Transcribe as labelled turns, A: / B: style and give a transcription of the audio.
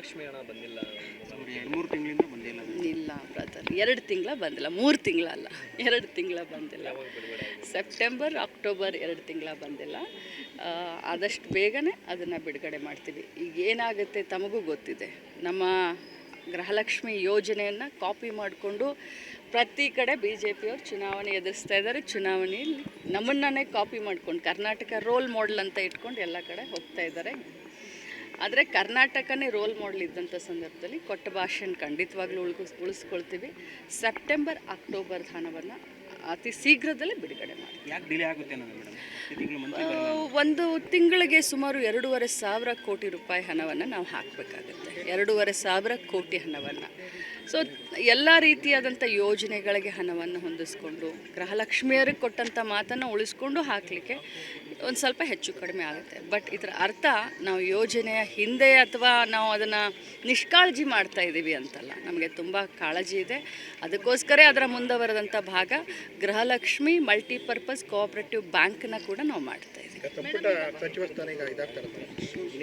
A: ಗೃಹಲಕ್ಷ್ಮಿ ಹಣ ಬಂದಿಲ್ಲ.
B: ಒಂದು ಎರಡು ಮೂರು ತಿಂಗಳಿಂದ ಬಂದಿಲ್ಲ.
C: ಇಲ್ಲ ಬ್ರದರ್ ಎರಡು ತಿಂಗಳ ಬಂದಿಲ್ಲ ಮೂರು ತಿಂಗಳ ಅಲ್ಲ ಎರಡು ತಿಂಗಳ ಬಂದಿಲ್ಲ? ಸೆಪ್ಟೆಂಬರ್ ಅಕ್ಟೋಬರ್ ಎರಡು ತಿಂಗಳ ಬಂದಿಲ್ಲ. ಆದಷ್ಟು ಬೇಗನೆ ಅದನ್ನು ಬಿಡುಗಡೆ ಮಾಡ್ತೀವಿ. ಈಗ ಏನಾಗುತ್ತೆ ತಮಗೂ ಗೊತ್ತಿದೆ. ನಮ್ಮ ಗೃಹಲಕ್ಷ್ಮಿ ಯೋಜನೆಯನ್ನು ಕಾಪಿ ಮಾಡಿಕೊಂಡು ಪ್ರತಿ ಕಡೆ ಬಿ ಜೆ ಪಿಯವರು ಚುನಾವಣೆ ಎದುರಿಸ್ತಾ ಇದ್ದಾರೆ. ಚುನಾವಣೆಯಲ್ಲಿ ನಮ್ಮನ್ನೇ ಕಾಪಿ ಮಾಡ್ಕೊಂಡು ಕರ್ನಾಟಕ ರೋಲ್ ಮಾಡೆಲ್ ಅಂತ ಇಟ್ಕೊಂಡು ಎಲ್ಲ ಕಡೆ ಹೋಗ್ತಾ ಇದ್ದಾರೆ. ಆದರೆ ಕರ್ನಾಟಕನೇ ರೋಲ್ ಮಾಡೆಲ್ ಇದ್ದಂಥ ಸಂದರ್ಭದಲ್ಲಿ ಕೊಟ್ಟ ಭಾಷೆನ ಖಂಡಿತವಾಗ್ಲೂ ಉಳ್ಕಿಸ್ ಉಳಿಸ್ಕೊಳ್ತೀವಿ. ಸೆಪ್ಟೆಂಬರ್ ಅಕ್ಟೋಬರ್ ಹಣವನ್ನು ಅತಿ ಶೀಘ್ರದಲ್ಲೇ ಬಿಡುಗಡೆ ಮಾಡಿ
B: ಯಾಕೆ ಡಿಲೇ ಆಗುತ್ತೆ ಅನ್ನೋದು ಮೇಡಮ್? ಈ ತಿಂಗಳು ಮಂತ್ಲಿ
C: ಆ, ಒಂದು ತಿಂಗಳಿಗೆ ಸುಮಾರು ಎರಡೂವರೆ ಸಾವಿರ ಕೋಟಿ ರೂಪಾಯಿ ಹಣವನ್ನು ನಾವು ಹಾಕಬೇಕಾಗುತ್ತೆ. ಎರಡೂವರೆ ಸಾವಿರ ಕೋಟಿ ಹಣವನ್ನು. ಸೊ ಎಲ್ಲ ರೀತಿಯಾದಂಥ ಯೋಜನೆಗಳಿಗೆ ಹಣವನ್ನು ಹೊಂದಿಸ್ಕೊಂಡು ಗೃಹಲಕ್ಷ್ಮಿಯರಿಗೆ ಕೊಟ್ಟಂಥ ಮಾತನ್ನು ಉಳಿಸ್ಕೊಂಡು ಹಾಕಲಿಕ್ಕೆ ಒಂದು ಸ್ವಲ್ಪ ಹೆಚ್ಚು ಕಡಿಮೆ ಆಗುತ್ತೆ. ಬಟ್ ಇದರ ಅರ್ಥ ನಾವು ಯೋಜನೆಯ ಹಿಂದೆ ಅಥವಾ ನಾವು ಅದನ್ನು ನಿಷ್ಕಾಳಜಿ ಮಾಡ್ತಾ ಇದ್ದೀವಿ ಅಂತಲ್ಲ. ನಮಗೆ ತುಂಬ ಕಾಳಜಿ ಇದೆ. ಅದಕ್ಕೋಸ್ಕರ ಅದರ ಮುಂದುವರೆದಂಥ ಭಾಗ ಗೃಹಲಕ್ಷ್ಮಿ ಮಲ್ಟಿಪರ್ಪಸ್ ಕೋಆಪರೇಟಿವ್ ಬ್ಯಾಂಕ್ನ ಕೂಡ ನಾವು ಮಾಡ್ತಾ ಇದ್ದೀವಿ.